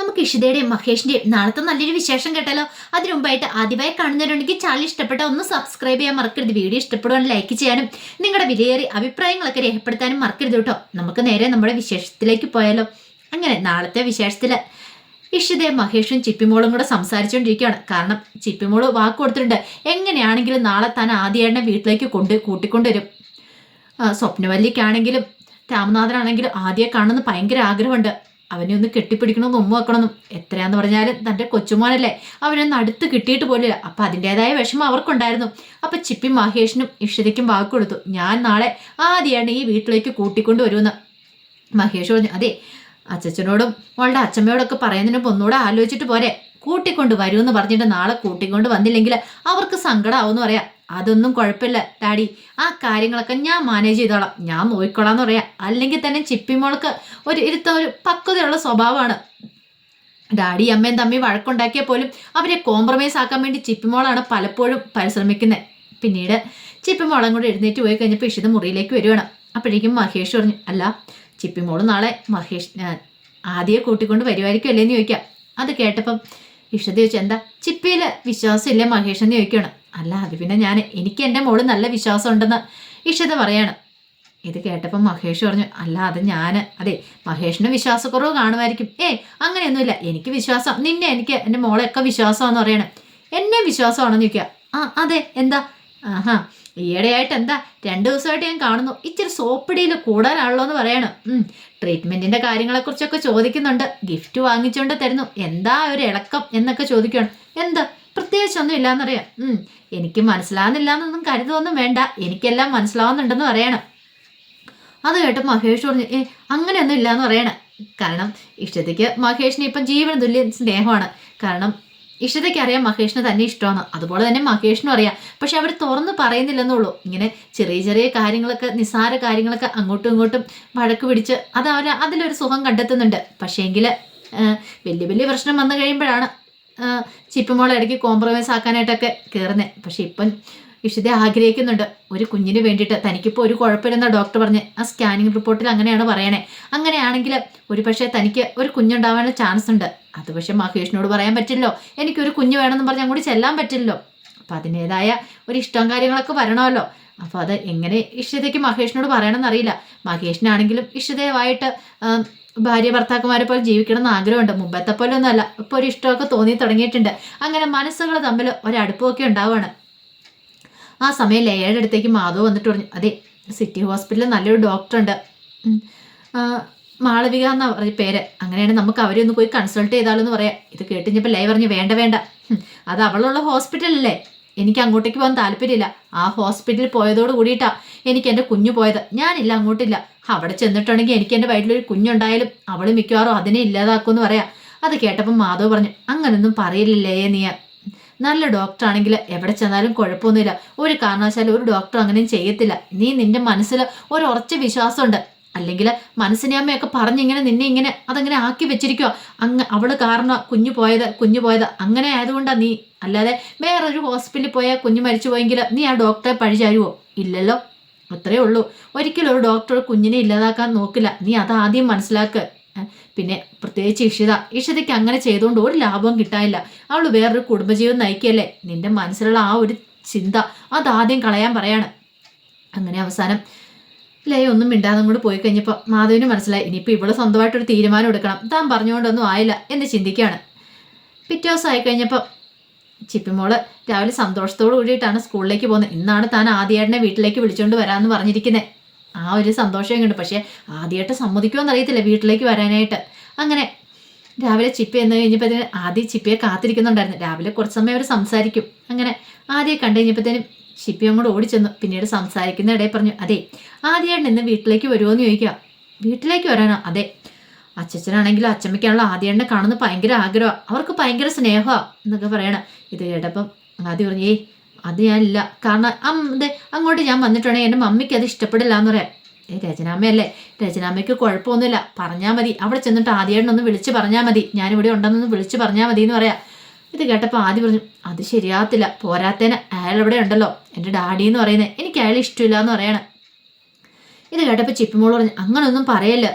നമുക്ക് ഇഷിതയുടെയും മഹേഷിന്റെയും നാളത്തെ നല്ലൊരു വിശേഷം കേട്ടാലോ? അതിനു മുമ്പായിട്ട് ആദ്യമായി കാണുന്നവരുണ്ടെങ്കിൽ ചാനൽ ഇഷ്ടപ്പെട്ട ഒന്ന് സബ്സ്ക്രൈബ് ചെയ്യാൻ മറക്കരുത്. വീഡിയോ ഇഷ്ടപ്പെടുവാൻ ലൈക്ക് ചെയ്യാനും നിങ്ങളുടെ വിലയേറിയ അഭിപ്രായങ്ങളൊക്കെ രേഖപ്പെടുത്താനും മറക്കരുത് കേട്ടോ. നമുക്ക് നേരെ നമ്മുടെ വിശേഷത്തിലേക്ക് പോയാലോ? അങ്ങനെ നാളത്തെ വിശേഷത്തിൽ ഇഷിതയും മഹേഷും ചിപ്പിമോളും കൂടെ സംസാരിച്ചുകൊണ്ടിരിക്കുകയാണ് കാരണം ചിപ്പിമോൾ വാക്ക് കൊടുത്തിട്ടുണ്ട്. എങ്ങനെയാണെങ്കിലും നാളെ താൻ ആദ്യമായിട്ട് വീട്ടിലേക്ക് കൊണ്ട് കൂട്ടിക്കൊണ്ടുവരും. സ്വപ്നവല്ലിക്കാണെങ്കിലും രാമനാഥനാണെങ്കിലും ആദ്യം കാണുന്ന ഭയങ്കര ആഗ്രഹമുണ്ട്. അവനെ ഒന്ന് കെട്ടിപ്പിടിക്കണമെന്ന് ഉമ്മ വെക്കണമെന്നും. എത്രയാന്ന് പറഞ്ഞാലും തന്റെ കൊച്ചുമോനല്ലേ അവനൊന്ന് അടുത്ത് കിട്ടിയിട്ട് പോലില്ല അപ്പം അതിന്റെതായ വിഷമം അവർക്കുണ്ടായിരുന്നു. അപ്പം ചിപ്പി മഹേഷിനും ഇഷിതയ്ക്കും വാക്ക് കൊടുത്തു. ഞാൻ നാളെ ആദ്യമാണ് ഈ വീട്ടിലേക്ക് കൂട്ടിക്കൊണ്ട് വരുമെന്ന്. മഹേഷ് പറഞ്ഞു അതെ അച്ചച്ചനോടും അവളുടെ അച്ഛമ്മയോടൊക്കെ പറയുന്നതിന് ഒന്നുകൂടെ ആലോചിച്ചിട്ട് പോരെ. കൂട്ടിക്കൊണ്ട് വരുമെന്ന് പറഞ്ഞിട്ട് നാളെ കൂട്ടിക്കൊണ്ട് വന്നില്ലെങ്കിൽ അവർക്ക് സങ്കടമാവുമെന്ന് പറയാം. അതൊന്നും കുഴപ്പമില്ല. ഡാഡി ആ കാര്യങ്ങളൊക്കെ ഞാൻ മാനേജ് ചെയ്തോളാം. ഞാൻ നോക്കിക്കോളാം എന്ന് പറയാം. അല്ലെങ്കിൽ തന്നെ ചിപ്പിമോൾക്ക് ഒരു ഇരുത്ത ഒരു പക്വതയുള്ള സ്വഭാവമാണ്. ഡാഡി അമ്മയും തമ്മി വഴക്കുണ്ടാക്കിയാൽ പോലും അവരെ കോംപ്രമൈസ് ആക്കാൻ വേണ്ടി ചിപ്പിമോളാണ് പലപ്പോഴും പരിശ്രമിക്കുന്നത്. പിന്നീട് ചിപ്പിമോളം കൂടെ എഴുന്നേറ്റ് പോയി കഴിഞ്ഞപ്പോൾ ഇഷിത മുറിയിലേക്ക് വരുവാണ്. അപ്പോഴേക്കും മഹേഷ് പറഞ്ഞു അല്ല ചിപ്പിമോൾ നാളെ മഹേഷ് ആദ്യം കൂട്ടിക്കൊണ്ട് വരുമായിരിക്കും അല്ലേന്ന് ചോദിക്കാം. അത് കേട്ടപ്പം ഇഷിത ചോദിച്ചു എന്താ? ചിപ്പിയിൽ വിശ്വാസമില്ല മഹേഷ് എന്ന് ചോദിക്കണം അല്ല അത് പിന്നെ ഞാൻ എനിക്ക് എന്റെ മോൾ നല്ല വിശ്വാസം ഉണ്ടെന്ന് ഇഷ്ടത പറയാണ്. ഇത് കേട്ടപ്പോൾ മഹേഷ് പറഞ്ഞു അല്ല അത് ഞാൻ അതെ മഹേഷിന് വിശ്വാസക്കുറവ് കാണുമായിരിക്കും. ഏ അങ്ങനെയൊന്നുമില്ല എനിക്ക് വിശ്വാസം നിന്നെ എനിക്ക് എന്റെ മോളെയൊക്കെ വിശ്വാസമാണെന്ന് പറയണം. എന്നെ വിശ്വാസമാണെന്ന് ചോദിക്കുക. ആ അതെ എന്താ? ആഹാ ഈയിടെയായിട്ട് എന്താ രണ്ട് ദിവസമായിട്ട് ഞാൻ കാണുന്നു. ഇച്ചിരി സോപ്പിടിയിൽ കൂടുതലാണല്ലോ എന്ന് പറയണം. ട്രീറ്റ്മെന്റിന്റെ കാര്യങ്ങളെക്കുറിച്ചൊക്കെ ചോദിക്കുന്നുണ്ട്. ഗിഫ്റ്റ് വാങ്ങിച്ചുകൊണ്ട് തരുന്നു. എന്താ ഒരു ഇളക്കം എന്നൊക്കെ ചോദിക്കുകയാണ് എന്താ? പ്രത്യേകിച്ചൊന്നും ഇല്ലാന്നറിയാം. എനിക്ക് മനസ്സിലാവുന്നില്ല എന്നൊന്നും കരുതൊന്നും വേണ്ട. എനിക്കെല്ലാം മനസ്സിലാവുന്നുണ്ടെന്ന് പറയണം. അത് കേട്ട് മഹേഷ് പറഞ്ഞു ഏ അങ്ങനെയൊന്നും ഇല്ലാന്ന് പറയണം. കാരണം ഇഷ്ടത്തേക്ക് മഹേഷിന് ഇപ്പം ജീവന തുല്യ സ്നേഹമാണ്. കാരണം ഇഷ്ടതയ്ക്ക് അറിയാം മഹേഷിന് തന്നെ ഇഷ്ടമാണ്. അതുപോലെ തന്നെ മഹേഷിനും അറിയാം. പക്ഷെ അവർ തുറന്ന് പറയുന്നില്ലെന്നുള്ളൂ. ഇങ്ങനെ ചെറിയ ചെറിയ കാര്യങ്ങളൊക്കെ നിസ്സാര കാര്യങ്ങളൊക്കെ അങ്ങോട്ടും ഇങ്ങോട്ടും വഴക്ക് പിടിച്ച് അത് അവർ അതിലൊരു സുഖം കണ്ടെത്തുന്നുണ്ട്. പക്ഷേങ്കിൽ വലിയ വലിയ പ്രശ്നം വന്നു കഴിയുമ്പോഴാണ് ചിപ്പുമോളെ ഇടയ്ക്ക് കോംപ്രമൈസ് ആക്കാനായിട്ടൊക്കെ കയറുന്നത് പക്ഷെ ഇപ്പം ഇഷിത ആഗ്രഹിക്കുന്നുണ്ട്. ഒരു കുഞ്ഞിന് വേണ്ടിയിട്ട് തനിക്കിപ്പോൾ ഒരു കുഴപ്പമില്ലെന്ന ഡോക്ടർ പറഞ്ഞ് ആ സ്കാനിങ് റിപ്പോർട്ടിൽ അങ്ങനെയാണ് പറയണേ. അങ്ങനെയാണെങ്കിൽ ഒരു പക്ഷേ തനിക്ക് ഒരു കുഞ്ഞുണ്ടാവാനുള്ള ചാൻസ് ഉണ്ട്. അത് പക്ഷെ മഹേഷിനോട് പറയാൻ പറ്റില്ലല്ലോ. എനിക്കൊരു കുഞ്ഞ് വേണമെന്ന് പറഞ്ഞ് അങ്ങോട്ട് ചെല്ലാൻ പറ്റില്ലല്ലോ. അപ്പം അതിന്റെതായ ഒരു ഇഷ്ടം കാര്യങ്ങളൊക്കെ വരണമല്ലോ. അപ്പോൾ അത് എങ്ങനെ ഇഷ്ടതയ്ക്ക് മഹേഷിനോട് പറയണമെന്ന് അറിയില്ല. മഹേഷിനാണെങ്കിലും ഇഷ്ടതയുമായിട്ട് ഭാര്യ ഭർത്താക്കന്മാരെ പോലെ ജീവിക്കണം എന്ന് ആഗ്രഹമുണ്ട്. മുമ്പത്തെ പോലെ ഒന്നുമല്ല ഇപ്പോൾ ഒരു ഇഷ്ടമൊക്കെ തോന്നി തുടങ്ങിയിട്ടുണ്ട്. അങ്ങനെ മനസ്സുകൾ തമ്മിൽ ഒരടുപ്പമൊക്കെ ഉണ്ടാവുകയാണ് ആ സമയം ലയയുടെ അടുത്തേക്ക് മാധവ് വന്നിട്ട് പറഞ്ഞു അതെ സിറ്റി ഹോസ്പിറ്റലിൽ നല്ലൊരു ഡോക്ടറുണ്ട്. മാളവിക എന്നാ പറഞ്ഞ പേര്. അങ്ങനെയാണ് നമുക്ക് അവരെ ഒന്ന് പോയി കൺസൾട്ട് ചെയ്താലെന്ന് പറയാം. ഇത് കേട്ടിഞ്ഞപ്പോൾ ലൈ പറഞ്ഞു വേണ്ട വേണ്ട. അത് അവളുള്ള ഹോസ്പിറ്റലല്ലേ എനിക്ക് അങ്ങോട്ടേക്ക് പോകാൻ താല്പര്യമില്ല. ആ ഹോസ്പിറ്റലിൽ പോയതോട് കൂടിയിട്ടാ എനിക്ക് എന്റെ കുഞ്ഞു പോയത്. ഞാനില്ല അങ്ങോട്ടില്ല. അവിടെ ചെന്നിട്ടുണ്ടെങ്കിൽ എനിക്ക് എന്റെ വയറ്റിലൊരു കുഞ്ഞുണ്ടായാലും അവൾ മിക്കവാറും അതിനെ ഇല്ലാതാക്കുമെന്ന് പറയാം. അത് കേട്ടപ്പോൾ മാധവ് പറഞ്ഞു അങ്ങനൊന്നും പറയില്ലല്ലേ നീ? നല്ല ഡോക്ടറാണെങ്കിൽ എവിടെ ചെന്നാലും കുഴപ്പമൊന്നുമില്ല. ഒരു കാരണവശാലും ഒരു ഡോക്ടർ അങ്ങനെയും ചെയ്യത്തില്ല. നീ നിന്റെ മനസ്സിൽ ഒരു ഉറച്ച വിശ്വാസമുണ്ട്. അല്ലെങ്കിൽ മനസ്സിനെ അമ്മയൊക്കെ പറഞ്ഞിങ്ങനെ നിന്നെ ഇങ്ങനെ അതങ്ങനെ ആക്കി വെച്ചിരിക്കുക അങ്ങ് അവൾ കാരണം കുഞ്ഞു പോയത് കുഞ്ഞു പോയത് അങ്ങനെ ആയതുകൊണ്ടാണ് നീ. അല്ലാതെ വേറൊരു ഹോസ്പിറ്റലിൽ പോയാൽ കുഞ്ഞു മരിച്ചു പോയെങ്കിൽ നീ ആ ഡോക്ടറെ പഴിചാരുവോ ഇല്ലല്ലോ. അത്രേ ഉള്ളൂ. ഒരിക്കലും ഒരു ഡോക്ടർ കുഞ്ഞിനെ ഇല്ലാതാക്കാൻ നോക്കില്ല. നീ അതാദ്യം മനസ്സിലാക്ക്. പിന്നെ പ്രത്യേകിച്ച് ഇഷിത ഇഷിതയ്ക്ക് അങ്ങനെ ചെയ്തുകൊണ്ട് ഒരു ലാഭവും കിട്ടാനില്ല. അവൾ വേറൊരു കുടുംബജീവൻ നയിക്കല്ലേ നിന്റെ മനസ്സിലുള്ള ആ ഒരു ചിന്ത അതാദ്യം കളയാൻ പറയാണ്. അങ്ങനെ അവസാനം ലയ ഒന്നും മിണ്ടാതെ കൂടെ പോയി കഴിഞ്ഞപ്പോൾ മാധവിന് മനസ്സിലായി ഇനിയിപ്പോൾ ഇവൾ സ്വന്തമായിട്ടൊരു തീരുമാനം എടുക്കണം. താൻ പറഞ്ഞുകൊണ്ടൊന്നും ആയില്ല എന്ന് ചിന്തിക്കുകയാണ്. പിറ്റേ ദിവസം ആയി കഴിഞ്ഞപ്പോൾ ചിപ്പിമോൾ രാവിലെ സന്തോഷത്തോടു കൂടിയിട്ടാണ് സ്കൂളിലേക്ക് പോകുന്നത്. ഇന്നാണ് താൻ ആദ്യേട്ടനെ വീട്ടിലേക്ക് വിളിച്ചുകൊണ്ട് വരാമെന്ന് പറഞ്ഞിരിക്കുന്നത് ആ ഒരു സന്തോഷം കണ്ടു പക്ഷേ ആദ്യമായിട്ട് സമ്മതിക്കുമോ അറിയത്തില്ല വീട്ടിലേക്ക് വരാനായിട്ട്. അങ്ങനെ രാവിലെ ചിപ്പി എന്ന് കഴിഞ്ഞപ്പോഴത്തേനും ആദ്യം ചിപ്പിയെ കാത്തിരിക്കുന്നുണ്ടായിരുന്നു. രാവിലെ കുറച്ച് സമയം അവർ സംസാരിക്കും. അങ്ങനെ ആദ്യം കണ്ടു കഴിഞ്ഞപ്പോഴത്തേനും ചിപ്പി അങ്ങോട്ട് ഓടിച്ചെന്നു പിന്നീട് സംസാരിക്കുന്ന ഇടയിൽ പറഞ്ഞു അതെ ആദ്യമായിട്ട് ഇന്ന് വീട്ടിലേക്ക് വരുമോ എന്ന് ചോദിക്കുക. വീട്ടിലേക്ക് വരാനോ അതെ. അച്ഛച്ചനാണെങ്കിലും അച്ഛമ്മയ്ക്കാണല്ലോ ആദ്യണ്ണെ കാണുന്ന ഭയങ്കര ആഗ്രഹമാണ് അവർക്ക് ഭയങ്കര സ്നേഹമാണ് എന്നൊക്കെ പറയണം. ഇത് കേട്ടപ്പം ആദ്യം പറഞ്ഞു ഏയ് അത് ഞാനില്ല. കാരണം അതെ അങ്ങോട്ട് ഞാൻ വന്നിട്ടുണ്ടെങ്കിൽ എന്റെ മമ്മിക്ക് അത് ഇഷ്ടപ്പെടില്ല എന്ന് പറയാം. ഏ രചനാമ്മയല്ലേ. രചനാമ്മയ്ക്ക് കുഴപ്പമൊന്നുമില്ല. പറഞ്ഞാൽ മതി. അവിടെ ചെന്നിട്ട് ആദ്യേണ്ണൊന്ന് വിളിച്ച് പറഞ്ഞാൽ മതി. ഞാനിവിടെ ഉണ്ടെന്നൊന്ന് വിളിച്ച് പറഞ്ഞാൽ മതി എന്ന് പറയാം. ഇത് കേട്ടപ്പോൾ ആദ്യം പറഞ്ഞു അത് ശരിയാകത്തില്ല പോരാത്തേന് അയാൾ ഇവിടെ ഉണ്ടല്ലോ. എന്റെ ഡാഡി എന്ന് പറയുന്നത് എനിക്ക് അയാൾ ഇഷ്ടമില്ല എന്ന് പറയണം. ഇത് കേട്ടപ്പോൾ ചിപ്പിമോൾ പറഞ്ഞു അങ്ങനൊന്നും പറയല്ല.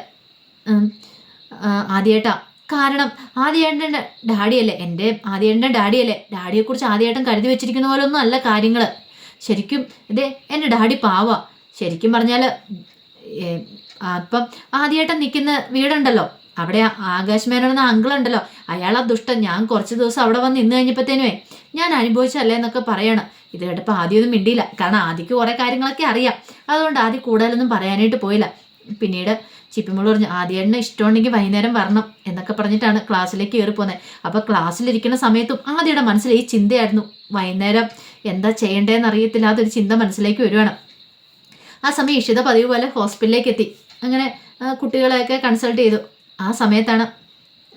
ആദ്യേട്ടാ. കാരണം ആദ്യേട്ടന്റെ ഡാഡിയല്ലേ എന്റെ ആദ്യേട്ടന്റെ ഡാഡിയല്ലേ. ഡാഡിയെക്കുറിച്ച് ആദ്യേട്ടൻ കരുതി വെച്ചിരിക്കുന്ന പോലെ ഒന്നും അല്ല കാര്യങ്ങൾ ശരിക്കും ഇതേ എന്റെ ഡാഡി പാവ. ശരിക്കും പറഞ്ഞാൽ അപ്പം ആദ്യമായിട്ട് നിൽക്കുന്ന വീടുണ്ടല്ലോ. അവിടെ ആകാശ് മേനോൻ എന്ന അങ്കിൾ ഉണ്ടല്ലോ അയാൾ ആ ദുഷ്ടൻ. ഞാൻ കുറച്ച് ദിവസം അവിടെ വന്ന് നിന്ന് കഴിഞ്ഞപ്പോഴത്തേനുവേ ഞാൻ അനുഭവിച്ചല്ലേ എന്നൊക്കെ പറയണം. ഇത് കേട്ടപ്പോൾ ആദ്യമൊന്നും മിണ്ടിയില്ല. കാരണം ആദ്യക്ക് കുറേ കാര്യങ്ങളൊക്കെ അറിയാം. അതുകൊണ്ട് ആദ്യം കൂടുതലൊന്നും പറയാനായിട്ട് പോയില്ല. പിന്നീട് ചിപ്പിമോൾ പറഞ്ഞു ആദ്യേട്ടന് ഇഷ്ടമുണ്ടെങ്കിൽ വൈകുന്നേരം വരണം എന്നൊക്കെ പറഞ്ഞിട്ടാണ് ക്ലാസ്സിലേക്ക് കയറി പോകുന്നത് അപ്പോൾ ക്ലാസ്സിലിരിക്കുന്ന സമയത്തും ആദ്യയുടെ മനസ്സിൽ ഈ ചിന്തയായിരുന്നു. വൈകുന്നേരം എന്താ ചെയ്യേണ്ടതെന്ന് അറിയത്തില്ല അതൊരു ചിന്ത മനസ്സിലേക്ക് വരുവാണ്. ആ സമയം ഇഷിത പതിവ് പോലെ ഹോസ്പിറ്റലിലേക്ക് എത്തി. അങ്ങനെ കുട്ടികളെയൊക്കെ കൺസൾട്ട് ചെയ്തു. ആ സമയത്താണ്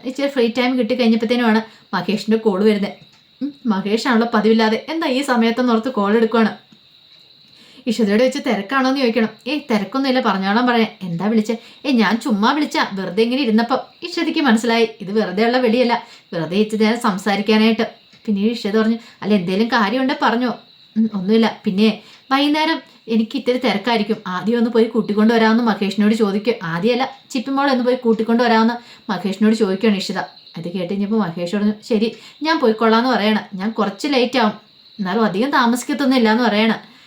ഇച്ചിരി ഫ്രീ ടൈം കിട്ടി കഴിഞ്ഞപ്പോഴത്തേനുമാണ് മഹേഷിന്റെ കോൾ വരുന്നത് മഹേഷാണല്ലോ പതിവില്ലാതെ. എന്താ ഈ സമയത്തൊന്ന് ഓർത്ത് കോൾ എടുക്കുവാണ്? ഇഷതയോട് വെച്ച് തിരക്കാണോ എന്ന് ചോദിക്കണം. ഏയ് തിരക്കൊന്നുമില്ല. പറഞ്ഞോളാം പറയാം എന്താ വിളിച്ചേ? ഏയ് ഞാൻ ചുമ്മാ വിളിച്ച. വെറുതെ ഇങ്ങനെ ഇരുന്നപ്പം. ഇഷതയ്ക്ക് മനസ്സിലായി. ഇത് വെറുതെ ഉള്ള വെളിയല്ല. വെറുതെ ഇച്ചിരി നേരം സംസാരിക്കാനായിട്ട്. പിന്നീട് ഇഷത പറഞ്ഞു അല്ല എന്തേലും കാര്യമുണ്ടെ പറഞ്ഞോ. ഒന്നുമില്ല. പിന്നെ വൈകുന്നേരം എനിക്ക് ഇത്തിരി തിരക്കായിരിക്കും. ആദ്യം ഒന്ന് പോയി കൂട്ടിക്കൊണ്ട് വരാമെന്ന് മഹേഷിനോട് ചോദിക്കും. ആദ്യമല്ല ചിപ്പിമോൾ ഒന്ന് പോയി കൂട്ടിക്കൊണ്ട് വരാമെന്ന് മഹേഷിനോട് ചോദിക്കുകയാണ് ഇഷിത അത് കേട്ട് കഴിഞ്ഞപ്പോൾ മഹേഷ് പറഞ്ഞു ശരി ഞാൻ പോയിക്കൊള്ളാമെന്ന് പറയണം. ഞാൻ കുറച്ച് ലേറ്റ് ആവും എന്നാലും അധികം താമസിക്കത്തൊന്നുമില്ല എന്ന് പറയണം.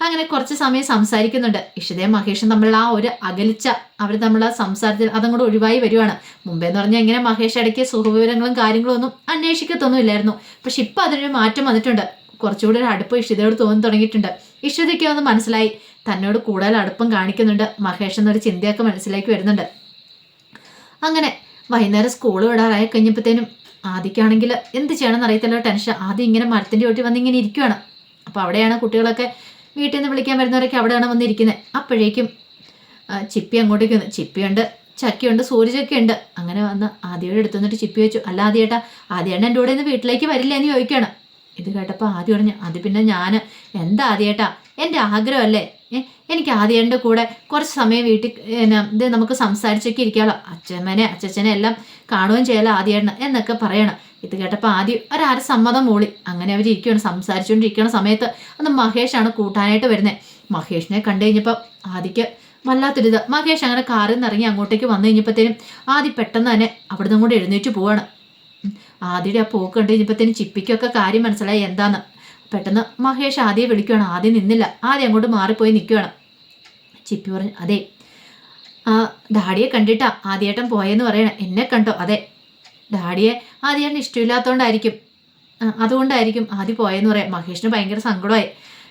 അങ്ങനെ കുറച്ച് സമയം സംസാരിക്കുന്നുണ്ട്. ഇഷിതയും മഹേഷും തമ്മിലുള്ള ആ ഒരു അകലിച്ച അവർ തമ്മിലുള്ള സംസാരത്തിൽ അതും കൂടെ ഒഴിവായി വരുവാണ്. മുമ്പേ എന്ന് പറഞ്ഞാൽ ഇങ്ങനെ മഹേഷ് ഇടയ്ക്ക് സുഖവിവരങ്ങളും കാര്യങ്ങളും ഒന്നും അന്വേഷിക്കത്തൊന്നുമില്ലായിരുന്നു. പക്ഷെ ഇപ്പം അതിനൊരു മാറ്റം വന്നിട്ടുണ്ട്. കുറച്ചുകൂടി ഒരു അടുപ്പം ഇഷിതയോട് തോന്നി തുടങ്ങിയിട്ടുണ്ട്. ഇഷിതയ്ക്ക് ഒന്ന് മനസ്സിലായി. തന്നോട് കൂടുതൽ അടുപ്പം കാണിക്കുന്നുണ്ട്. മഹേഷ് എന്നൊരു ചിന്തയൊക്കെ മനസ്സിലേക്ക് വരുന്നുണ്ട്. അങ്ങനെ വൈകുന്നേരം സ്കൂൾ വിടാറായി കഴിഞ്ഞപ്പോഴത്തേനും ആദ്യക്കാണെങ്കിൽ എന്ത് ചെയ്യണമെന്ന് അറിയത്തില്ല. ടെൻഷൻ. ആദ്യം ഇങ്ങനെ മരത്തിന്റെ ചോട്ടി വന്ന് ഇങ്ങനെ ഇരിക്കുവാണ്. അപ്പോൾ അവിടെയാണ് കുട്ടികളൊക്കെ വീട്ടിൽ നിന്ന് വിളിക്കാൻ വരുന്നവരൊക്കെ അവിടെയാണ് വന്നിരിക്കുന്നത്. അപ്പോഴേക്കും ചിപ്പി അങ്ങോട്ടേക്ക് വന്നു. ചിപ്പിയുണ്ട് ചക്കയുണ്ട് സൂര്യചക്കയുണ്ട്. അങ്ങനെ വന്ന് ആദ്യയുടെ അടുത്ത് നിന്നിട്ട് ചിപ്പി വെച്ചു അല്ല ആദ്യേട്ടാ ആദ്യേട്ടൻ എന്റെ കൂടെ ഇന്ന് വീട്ടിലേക്ക് വരില്ല? എന്ന് ചോദിക്കുകയാണ്. ഇത് കേട്ടപ്പോൾ ആദ്യം പറഞ്ഞു അത് പിന്നെ ഞാൻ എന്താ ആദ്യേട്ടാ? എന്റെ ആഗ്രഹമല്ലേ? എനിക്ക് ആദ്യേന്റെ കൂടെ കുറച്ച് സമയം വീട്ടിൽ ഇത് നമുക്ക് സംസാരിച്ചൊക്കെ ഇരിക്കാമല്ലോ അച്ഛമ്മനെ അച്ഛച്ചനെ എല്ലാം കാണുകയും ചെയ്യാലോ ആദ്യേട്ടന് എന്നൊക്കെ പറയണം. ഇത് കേട്ടപ്പോൾ ആദ്യം ഒരാര സമ്മതം മൂളി. അങ്ങനെ അവർ ഇരിക്കുകയാണ് സംസാരിച്ചുകൊണ്ടിരിക്കുന്ന സമയത്ത്. അന്ന് മഹേഷാണ് കൂട്ടാനായിട്ട് വരുന്നത് മഹേഷിനെ കണ്ടു കഴിഞ്ഞപ്പോൾ ആദ്യക്ക് വല്ലാത്തൊരിത് മഹേഷ് അങ്ങനെ കാറിൽ നിന്ന് ഇറങ്ങി അങ്ങോട്ടേക്ക് വന്നു കഴിഞ്ഞപ്പോഴത്തേനും ആദ്യം പെട്ടെന്ന് തന്നെ അവിടുന്ന് കൂടെ എഴുന്നേറ്റ് പോവാണ്. ആദ്യയുടെ ആ പോക്ക് കണ്ടു കഴിഞ്ഞപ്പോഴത്തേനും ചിപ്പിക്കൊക്കെ കാര്യം മനസ്സിലായി എന്താന്ന്. പെട്ടെന്ന് മഹേഷ് ആദ്യം വിളിക്കുകയാണ് ആദ്യം നിന്നില്ല. ആദ്യം അങ്ങോട്ട് മാറിപ്പോയി നിൽക്കുകയാണ് ചിപ്പി പറഞ്ഞു അതെ. ആ ഡാഡിയെ കണ്ടിട്ടാ ആദ്യേട്ടൻ പോയെന്ന് പറയണേ. എന്നെ കണ്ടോ? അതെ. ഡാഡിയെ ആദ്യേട്ടൻ ഇഷ്ടമില്ലാത്തതുകൊണ്ടായിരിക്കും അതുകൊണ്ടായിരിക്കും ആദ്യം പോയെന്ന് പറയാം. മഹേഷിന് ഭയങ്കര സങ്കടമായി.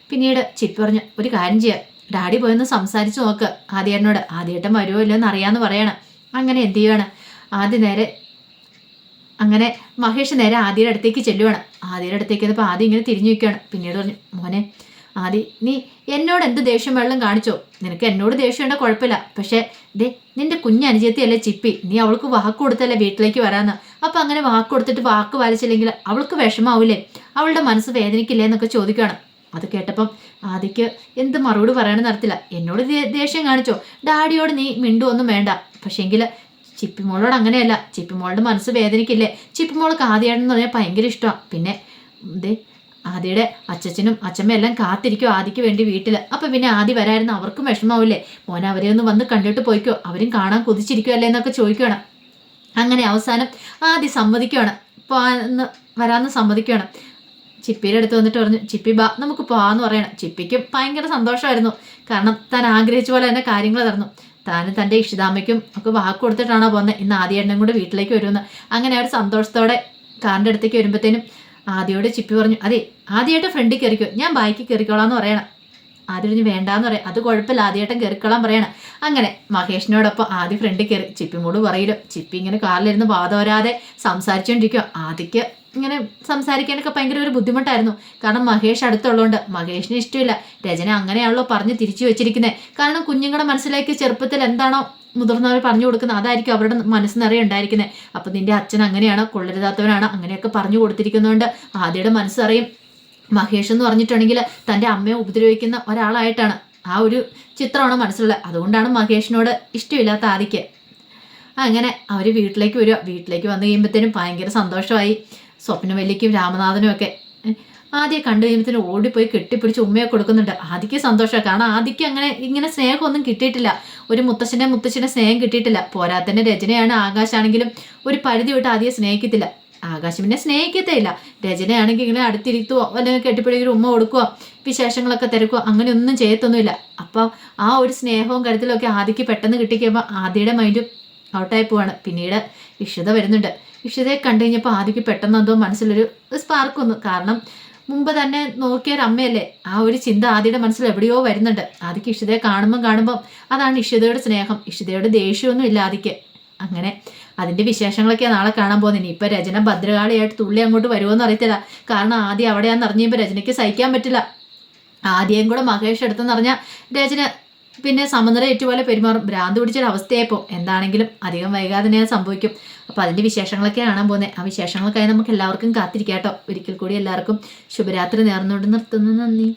പിന്നീട് ചിപ്പി പറഞ്ഞു ഒരു കാര്യം ചെയ്യാം. ഡാഡി പോയെന്ന് സംസാരിച്ച് നോക്ക് ആദ്യേട്ടനോട്. ആദ്യേട്ടൻ വരുമോ ഇല്ലയോ എന്ന് അറിയാമെന്ന് പറയണം. അങ്ങനെ എന്ത് ചെയ്യുകയാണ് ആദ്യം നേരെ അങ്ങനെ മഹേഷ് നേരെ ആദ്യയുടെ അടുത്തേക്ക് ചെല്ലുവാണ്. ആദ്യയുടെ അടുത്തേക്ക് എന്നപ്പോൾ ആദ്യം ഇങ്ങനെ തിരിഞ്ഞു നിൽക്കുകയാണ്. പിന്നീട് പറഞ്ഞു മോനെ ആദി നീ എന്നോട് എന്ത് ദേഷ്യം വെള്ളം കാണിച്ചോ? നിനക്ക് എന്നോട് ദേഷ്യം ഉണ്ടോ കുഴപ്പമില്ല. പക്ഷേ ദേ നിന്റെ കുഞ്ഞനുജത്തിയല്ലേ ചിപ്പി. നീ അവൾക്ക് വാക്ക് കൊടുത്തല്ലേ വീട്ടിലേക്ക് വരാന്ന്. അപ്പം അങ്ങനെ വാക്ക് കൊടുത്തിട്ട് വാക്ക് പാലിച്ചില്ലെങ്കിൽ അവൾക്ക് വിഷമാവില്ലേ അവളുടെ മനസ്സ് വേദനിക്കില്ലേ എന്നൊക്കെ ചോദിക്കുകയാണ്. അത് കേട്ടപ്പം ആദിക്ക് എന്ത് മറുപടി പറയണമെന്ന് നടത്തില്ല എന്നോട് ദേഷ്യം കാണിച്ചോ? ഡാഡിയോട് നീ മിണ്ടുവൊന്നും വേണ്ട. പക്ഷേങ്കിൽ ചിപ്പിമോളോട് അങ്ങനെയല്ല. ചിപ്പിമോളുടെ മനസ്സ് വേദനിക്കില്ലേ? ചിപ്പിമോൾക്ക് ആദ്യമായിട്ടെന്ന് പറഞ്ഞാൽ ഭയങ്കര ഇഷ്ടമാണ് പിന്നെ ദേ ആദിയുടെ അച്ഛനും അച്ഛമ്മ എല്ലാം കാത്തിരിക്കും ആദിക്ക് വേണ്ടി വീട്ടിൽ അപ്പം പിന്നെ ആദി വരായിരുന്നു അവർക്കും വിഷമാവില്ലേ മോനെ അവരെ ഒന്ന് വന്ന് കണ്ടിട്ട് പോയിക്കോ. അവരും കാണാൻ കുതിച്ചിരിക്കോ അല്ലേ എന്നൊക്കെ ചോദിക്കുകയാണ് അങ്ങനെ അവസാനം ആദി സമ്മതിക്കുകയാണ് പോന്ന് വരാമെന്ന് സമ്മതിക്കുകയാണ് ചിപ്പിയുടെ അടുത്ത് വന്നിട്ട് പറഞ്ഞു ചിപ്പി ബാ നമുക്ക് പോവാന്ന് പറയണം. ചിപ്പിക്കും ഭയങ്കര സന്തോഷമായിരുന്നു. കാരണം താൻ ആഗ്രഹിച്ച പോലെ തന്നെ കാര്യങ്ങൾ നടന്നു. താനും തന്റെ ഇഷിതാമയ്ക്കും ഒക്കെ വാക്ക് കൊടുത്തിട്ടാണോ പോകുന്നത്. ഇന്ന് ആദ്യ എണ്ണം കൂടെ വീട്ടിലേക്ക് വരുമെന്ന്. അങ്ങനെ അവർ സന്തോഷത്തോടെ കാറിന്റെ അടുത്തേക്ക് വരുമ്പോഴത്തേനും ആദ്യയോട് ചിപ്പി പറഞ്ഞു അതെ ആദ്യമായിട്ട് ഫ്രണ്ടിൽ കയറിക്കോ. ഞാൻ ബാക്കി കയറിക്കോളാം എന്ന് പറയണം. ആദ്യം പറഞ്ഞ് വേണ്ടാന്ന് പറയാം. അത് കുഴപ്പമില്ല. ആദ്യമായിട്ടും കയറിക്കോളാൻ പറയണം. അങ്ങനെ മഹേഷിനോടൊപ്പം ആദ്യ ഫ്രണ്ടിൽ കയറി ചിപ്പിമോട് പറയില്ല ചിപ്പി ഇങ്ങനെ കാറിലിരുന്ന് വാദവരാതെ സംസാരിച്ചുകൊണ്ടിരിക്കുക ആദ്യക്ക് ഇങ്ങനെ സംസാരിക്കാനൊക്കെ ഭയങ്കര ഒരു ബുദ്ധിമുട്ടായിരുന്നു. കാരണം മഹേഷ് അടുത്തുള്ളതുകൊണ്ട് മഹേഷിന് ഇഷ്ടമില്ല രചന അങ്ങനെയാണല്ലോ പറഞ്ഞ് തിരിച്ചു വെച്ചിരിക്കുന്നത് കാരണം കുഞ്ഞുങ്ങളുടെ മനസ്സിലേക്ക് ചെറുപ്പത്തിൽ എന്താണോ മുതിർന്നവർ പറഞ്ഞു കൊടുക്കുന്നത് അതായിരിക്കും അവരുടെ മനസ്സ് നിറയെ ഉണ്ടായിരിക്കുന്നത് അപ്പം നിന്റെ അച്ഛൻ അങ്ങനെയാണ് കൊള്ളരുതാത്തവനാണ് അങ്ങനെയൊക്കെ പറഞ്ഞു കൊടുത്തിരിക്കുന്നതുകൊണ്ട് ആദ്യയുടെ മനസ്സറിയും. മഹേഷ് എന്ന് പറഞ്ഞിട്ടുണ്ടെങ്കിൽ തന്റെ അമ്മയെ ഉപദ്രവിക്കുന്ന ഒരാളായിട്ടാണ് ആ ഒരു ചിത്രമാണ് മനസ്സിലുള്ളത്. അതുകൊണ്ടാണ് മഹേഷിനോട് ഇഷ്ടമില്ലാത്ത ആദിക്ക്. അങ്ങനെ അവർ വീട്ടിലേക്ക് വരിക. വീട്ടിലേക്ക് വന്നു കഴിയുമ്പോഴത്തേനും ഭയങ്കര സന്തോഷമായി. സ്വപ്നവല്ലിക്കും രാമനാഥനും ഒക്കെ. ആദ്യം കണ്ടു കഴിയുമ്പത്തിന് ഓടിപ്പോയി കെട്ടിപ്പിടിച്ച് ഉമ്മയെ കൊടുക്കുന്നുണ്ട്. ആദ്യക്ക് സന്തോഷമാണ്. കാരണം ആദിക്ക് അങ്ങനെ ഇങ്ങനെ സ്നേഹമൊന്നും കിട്ടിയിട്ടില്ല. ഒരു മുത്തശ്ശനെ മുത്തശ്ശനെ സ്നേഹം കിട്ടിയിട്ടില്ല. പോരാത്തന്നെ രചനയാണ് ആകാശാണെങ്കിലും ഒരു പരിധി വിട്ട് ആദ്യം സ്നേഹിക്കത്തില്ല. ആകാശം പിന്നെ സ്നേഹിക്കത്തേ ഇല്ല. രചനയാണെങ്കിൽ ഇങ്ങനെ അടുത്തിരുത്തുവോ അല്ലെങ്കിൽ കെട്ടിപ്പിടിക്കൊരു ഉമ്മ കൊടുക്കുവോ? വിശേഷങ്ങളൊക്കെ തിരക്കുവോ? അങ്ങനെ ഒന്നും ചെയ്യത്തൊന്നുമില്ല. അപ്പോൾ ആ ഒരു സ്നേഹവും കരുത്തിലൊക്കെ ആദ്യക്ക് പെട്ടെന്ന് കിട്ടിക്കുമ്പോൾ ആദ്യയുടെ മൈൻഡും ഔട്ടായി പോവാണ് പിന്നീട് ഇഷിത വരുന്നുണ്ട്. ഇഷിതയെ കണ്ടു കഴിഞ്ഞപ്പോൾ ആദിക്ക് പെട്ടെന്ന് എന്തോ മനസ്സിലൊരു സ്പാർക്ക് വന്നു. കാരണം മുമ്പ് തന്നെ നോക്കിയ ഒരു അമ്മയല്ലേ? ആ ഒരു ചിന്ത ആദ്യയുടെ മനസ്സിൽ എവിടെയോ വരുന്നുണ്ട്. ആദിക്ക് ഇഷിതയെ കാണുമ്പം കാണുമ്പം അതാണ് ഇഷിതയുടെ സ്നേഹം. ഇഷിതയുടെ ദേഷ്യമൊന്നും ഇല്ല ആദിക്ക്. അങ്ങനെ അതിന്റെ വിശേഷങ്ങളൊക്കെ നാളെ കാണാൻ പോകുന്നത് ഇനി ഇപ്പൊ രചന ഭദ്രകാളിയായിട്ട് തുള്ളി അങ്ങോട്ട് വരുമോന്ന് അറിയത്തില്ല. കാരണം ആദ്യം അവിടെയാന്ന് അറിഞ്ഞപ്പോൾ രചനയ്ക്ക് സഹിക്കാൻ പറ്റില്ല. ആദ്യം കൂടെ മഹേഷ് എടുത്തെന്ന് പറഞ്ഞാൽ രചന പിന്നെ സമനില ഏറ്റുപോലെ പെരുമാറും. ഭ്രാന്ത് പിടിച്ചൊരു അവസ്ഥയായപ്പോൾ എന്താണെങ്കിലും അധികം വൈകാതെ തന്നെ സംഭവിക്കും. അപ്പോൾ അതിന്റെ വിശേഷങ്ങളൊക്കെ കാണാൻ പോകുന്നത് ആ വിശേഷങ്ങൾക്കായി നമുക്ക് എല്ലാവർക്കും കാത്തിരിക്കാം കേട്ടോ ഒരിക്കൽ കൂടി എല്ലാവർക്കും ശുഭരാത്രി നേർന്നുകൊണ്ട് നിർത്തുന്നു. നന്ദി.